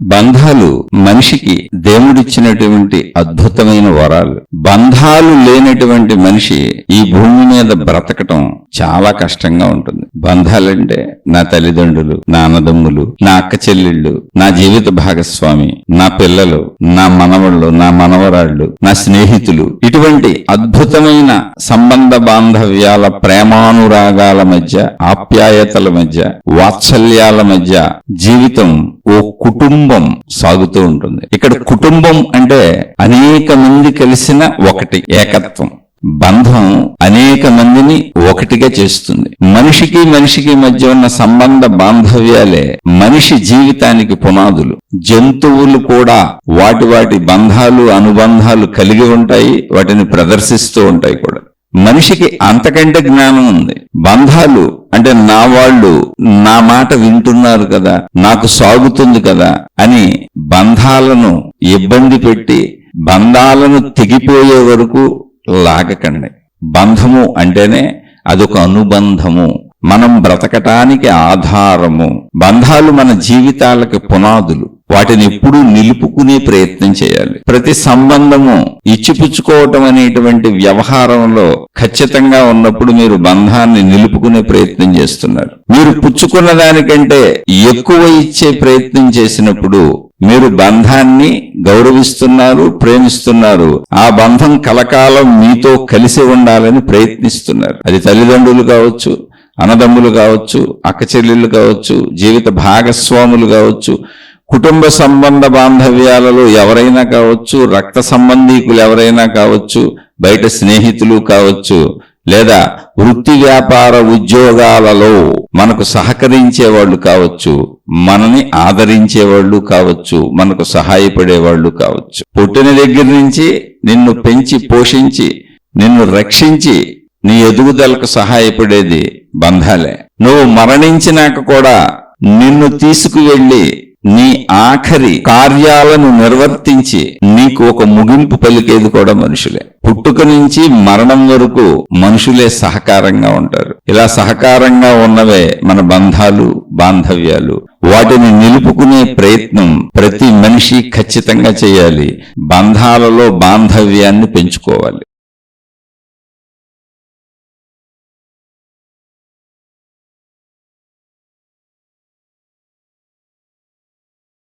బంధాలు మనిషికి దేవుడిచ్చినటువంటి అద్భుతమైన వరాలు. బంధాలు లేనటువంటి మనిషి ఈ భూమి మీద బ్రతకటం చాలా కష్టంగా ఉంటుంది. బంధాలంటే నా తల్లిదండ్రులు నా అన్నదమ్ములు నా అక్క చెల్లెళ్ళు నా జీవిత భాగస్వామి నా పిల్లలు నా మనవళ్ళు నా మనవరాళ్ళు నా స్నేహితులు. ఇటువంటి అద్భుతమైన సంబంధ బాంధవ్యాల ప్రేమానురాగాల మధ్య ఆప్యాయతల మధ్య వాత్సల్యాల మధ్య జీవితం ఓ కుటుంబ సాగుతూ ఉంటుంది. ఇక్కడ కుటుంబం అంటే అనేక మంది కలిసిన ఒకటి ఏకత్వం. బంధం అనేక మందిని ఒకటిగా చేస్తుంది. మనిషికి మనిషికి మధ్య ఉన్న సంబంధ బాంధవ్యాలే మనిషి జీవితానికి పునాదులు. జంతువులు కూడా వాటి వాటి బంధాలు అనుబంధాలు కలిగి ఉంటాయి వాటిని ప్రదర్శిస్తూ ఉంటాయి కూడా. మనిషికి అంతకంటే జ్ఞానం ఉంది. బంధాలు అంటే నా వాళ్ళు నా మాట వింటున్నారు కదా నాకు సాగుతుంది కదా అని బంధాలను ఇబ్బంది పెట్టి బంధాలను తెగిపోయే వరకు లాగకండి. బంధము అంటేనే అదొక అనుబంధము. మనం బ్రతకటానికి ఆధారము. బంధాలు మన జీవితాలకు పునాదులు. వాటిని ఎప్పుడూ నిలుపుకునే ప్రయత్నం చేయాలి. ప్రతి సంబంధము ఇచ్చిపుచ్చుకోవటం అనేటువంటి వ్యవహారంలో ఖచ్చితంగా ఉన్నప్పుడు మీరు బంధాన్ని నిలుపుకునే ప్రయత్నం చేస్తున్నారు. మీరు పుచ్చుకున్న దానికంటే ఎక్కువ ఇచ్చే ప్రయత్నం చేసినప్పుడు మీరు బంధాన్ని గౌరవిస్తున్నారు ప్రేమిస్తున్నారు. ఆ బంధం కలకాలం మీతో కలిసి ఉండాలని ప్రయత్నిస్తున్నారు. అది తల్లిదండ్రులు కావచ్చు అన్నదమ్ములు కావచ్చు అక్క చెల్లెళ్ళు కావచ్చు జీవిత భాగస్వాములు కావచ్చు కుటుంబ సంబంధ బాంధవ్యాలలో ఎవరైనా కావచ్చు రక్త సంబంధీకులు ఎవరైనా కావచ్చు బయట స్నేహితులు కావచ్చు లేదా వృత్తి వ్యాపార ఉద్యోగాలలో మనకు సహకరించే వాళ్ళు కావచ్చు మనని ఆదరించే వాళ్ళు కావచ్చు మనకు సహాయపడే వాళ్ళు కావచ్చు. పుట్టిన దగ్గర నుంచి నిన్ను పెంచి పోషించి నిన్ను రక్షించి నీ ఎదుగుదలకు సహాయపడేది బంధాలే. నువ్వు మరణించినాక కూడా నిన్ను తీసుకువెళ్ళి నీ ఆఖరి కార్యాలను నిర్వర్తించి నీకు ఒక ముగింపు పలికేది కూడా మనుషులే. పుట్టుక నుంచి మరణం వరకు మనుషులే సహకారంగా ఉంటారు. ఇలా సహకారంగా ఉన్నవే మన బంధాలు బాంధవ్యాలు. వాటిని నిలుపుకునే ప్రయత్నం ప్రతి మనిషి ఖచ్చితంగా చేయాలి. బంధాలలో బాంధవ్యాన్ని పెంచుకోవాలి.